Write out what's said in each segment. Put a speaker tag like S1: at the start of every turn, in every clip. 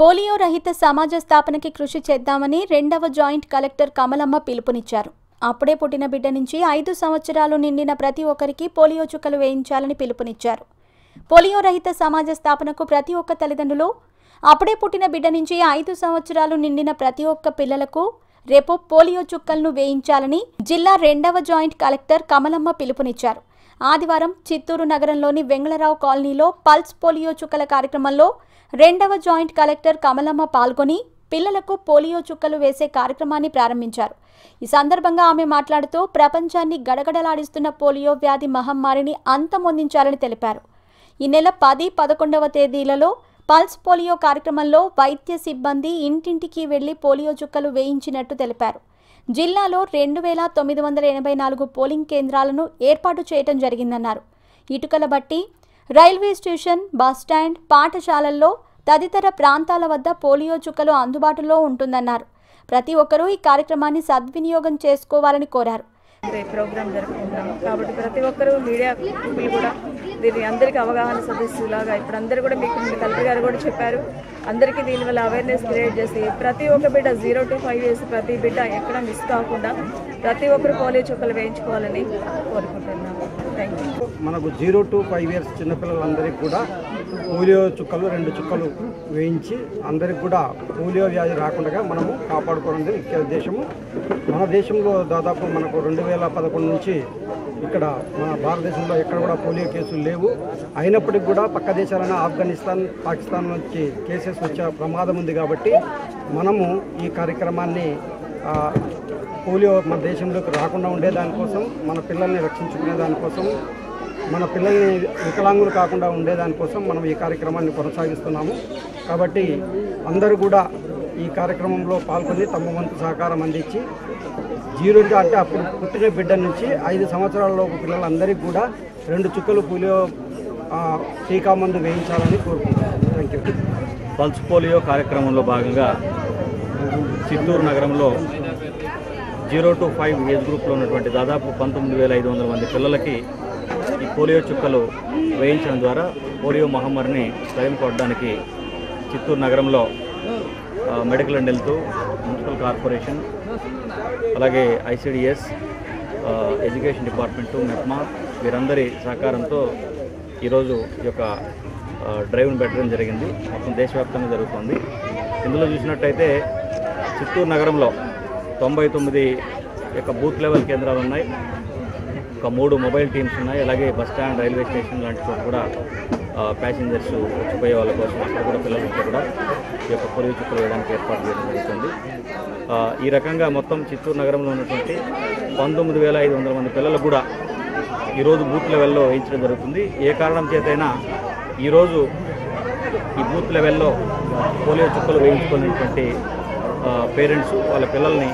S1: Polio రహిత సమాజ స్థాపనకి కృషి చేద్దామని రెండవ జాయింట్ కలెక్టర్ కమలమ్మ పిలుపునిచ్చారు. అప్పుడే పుట్టిన బిడ్డ నుంచి ఐదు సంవత్సరాలు నిండిన ప్రతి ఒక్కరికి పోలియో చుక్కలు వేయించాలని పిలుపునిచ్చారు. పోలియో రహిత సమాజ స్థాపనకు ప్రతి ఒక్క తల్లిదండ్రులు అప్పుడే పుట్టిన బిడ్డ నుంచి ఐదు సంవత్సరాలు నిండిన ప్రతి ఒక్క పిల్లలకు రేపు పోలియో చుక్కలను వేయించాలని జిల్లా రెండవ జాయింట్ కలెక్టర్ కమలమ్మ పిలుపునిచ్చారు. ఆదివారం చిత్తూరు నగరంలోని వెంగళరావు కాలనీలో పల్స్ పోలియో చుక్కల కార్యక్రమంలో రెండవ జాయింట్ కలెక్టర్ కమలమ్మ పాల్గొని పిల్లలకు పోలియో చుక్కలు వేసే కార్యక్రమాన్ని ప్రారంభించారు. ఈ సందర్భంగా ఆమె మాట్లాడుతూ ప్రపంచాన్ని గడగడలాడిస్తున్న పోలియో వ్యాధి మహమ్మారిని అంతమొందించాలని తెలిపారు. ఈ నెల పది పదకొండవ తేదీలలో పల్స్ పోలియో కార్యక్రమంలో వైద్య సిబ్బంది ఇంటింటికి వెళ్ళి పోలియో చుక్కలు వేయించినట్టు తెలిపారు. జిల్లాలో రెండు వేల తొమ్మిది వందల ఎనభై నాలుగు పోలింగ్ కేంద్రాలను ఏర్పాటు చేయటం జరిగిందన్నారు. ఇటుకల బట్టి రైల్వే స్టేషన్ బస్టాండ్ పాఠశాలల్లో తదితర ప్రాంతాల వద్ద పోలియో చుక్కలు అందుబాటులో ఉంటుందన్నారు. ప్రతి ఒక్కరూ ఈ కార్యక్రమాన్ని సద్వినియోగం చేసుకోవాలని కోరారు.
S2: ప్రోగ్రాం ప్రోగ్రామ్ జరుపుకుంటాము కాబట్టి ప్రతి ఒక్కరూ మీడియా పీపుల్ కూడా దీని అందరికీ అవగాహన సదస్సులాగా ఇప్పుడు అందరూ కూడా మీకు కలెక్టర్ గారు కూడా చెప్పారు. అందరికీ దీనివల్ల అవేర్నెస్ క్రియేట్ చేసి ప్రతి ఒక్క బిడ్డ జీరో టు ఫైవ్ ఇయర్స్ ప్రతి బిడ్డ ఎక్కడ మిస్ కాకుండా ప్రతి ఒక్కరు పోలియో చుక్కలు వేయించుకోవాలని కోరుకుంటున్నాము. థ్యాంక్ యూ
S3: మనకు జీరో టు ఫైవ్ ఇయర్స్ చిన్నపిల్లలందరికీ కూడా పోలియో చుక్కలు రెండు చుక్కలు వేయించి అందరికి కూడా పోలియో వ్యాధి రాకుండా మనము కాపాడుకోవడం ముఖ్య ఉద్దేశము. మన దేశంలో దాదాపు మనకు రెండు వేల పదకొండు నుంచి ఇక్కడ మన భారతదేశంలో ఎక్కడ కూడా పోలియో కేసులు లేవు. అయినప్పటికీ కూడా పక్క దేశాలైన ఆఫ్ఘనిస్తాన్ పాకిస్తాన్ నుంచి కేసెస్ వచ్చే ప్రమాదం ఉంది కాబట్టి మనము ఈ కార్యక్రమాన్ని పోలియో మన దేశంలోకి రాకుండా ఉండే దానికోసం మన పిల్లల్ని రక్షించుకునే దానికోసం మన పిల్లల్ని వికలాంగులు కాకుండా ఉండేదానికోసం మనం ఈ కార్యక్రమాన్ని కొనసాగిస్తున్నాము. కాబట్టి అందరూ కూడా ఈ కార్యక్రమంలో పాల్గొని తమ వంతు సహకారం అందించి జీరో అంటే అప్పుడు పుట్టిన బిడ్డ నుంచి ఐదు సంవత్సరాలలోపు పిల్లలందరికీ కూడా రెండు చుక్కలు పోలియో టీకా మందు వేయించాలని కోరుకుంటున్నాను థ్యాంక్ యూ
S4: పల్స్ పోలియో కార్యక్రమంలో భాగంగా చిత్తూరు నగరంలో జీరో టు ఫైవ్ ఏజ్ గ్రూప్లో ఉన్నటువంటి దాదాపు పంతొమ్మిది వేల ఐదు వందల మంది పిల్లలకి ఈ పోలియో చుక్కలు వేయించడం ద్వారా పోలియో మహమ్మారిని తరిమికొట్టడానికి చిత్తూరు నగరంలో medical and health municipal corporation అలాగే ఐసిడిఎస్ ఎడ్యుకేషన్ డిపార్ట్మెంటు మెప్మా వీరందరి సహకారంతో ఈరోజు ఈ యొక్క డ్రైవ్ను పెట్టడం జరిగింది. మొత్తం దేశవ్యాప్తంగా జరుగుతుంది. ఇందులో చూసినట్టయితే చిత్తూరు నగరంలో తొంభై తొమ్మిది యొక్క బూత్ లెవెల్ కేంద్రాలు ఉన్నాయి. ఒక మూడు మొబైల్ టీమ్స్ ఉన్నాయి. అలాగే బస్ స్టాండ్ రైల్వే స్టేషన్ లాంటి చోట కూడా ప్యాసింజర్స్ వచ్చిపోయే వాళ్ళ కోసం అక్కడ కూడా పిల్లలకి కూడా ఈ యొక్క పొలియో చుక్కలు వేయడానికి ఏర్పాటు చేయడం జరుగుతుంది. ఈ రకంగా మొత్తం చిత్తూరు నగరంలో ఉన్నటువంటి పంతొమ్మిది వేల ఐదు వందల మంది పిల్లలు కూడా ఈరోజు బూత్ లెవెల్లో వేయించడం జరుగుతుంది. ఏ కారణం చేతైనా ఈరోజు ఈ బూత్ లెవెల్లో పోలియో చుక్కలు వేయించుకున్నటువంటి పేరెంట్స్ వాళ్ళ పిల్లల్ని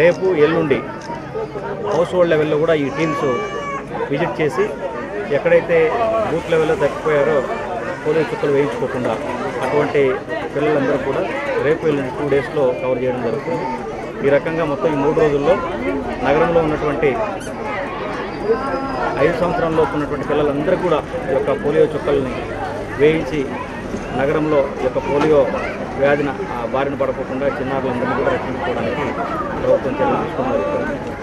S4: రేపు ఎల్లుండి హౌస్ హోల్డ్ లెవెల్లో కూడా ఈ టీమ్స్ విజిట్ చేసి ఎక్కడైతే బూత్ లెవెల్లో తప్పిపోయారో పోలియో చుక్కలు వేయించుకోకుండా అటువంటి పిల్లలందరూ కూడా రేపు వెళ్ళిన టూ డేస్లో కవర్ చేయడం జరుగుతుంది. ఈ రకంగా మొత్తం ఈ మూడు రోజుల్లో నగరంలో ఉన్నటువంటి ఐదు సంవత్సరాల్లో ఉన్నటువంటి పిల్లలందరూ కూడా ఈ యొక్క పోలియో చుక్కల్ని వేయించి నగరంలో ఈ యొక్క పోలియో వ్యాధిన ఆ, బారిన పడకుండా చిన్నారులందరినీ కూడా రక్షించుకోవడానికి ప్రభుత్వం చర్యలు తీసుకోవడం జరుగుతుంది.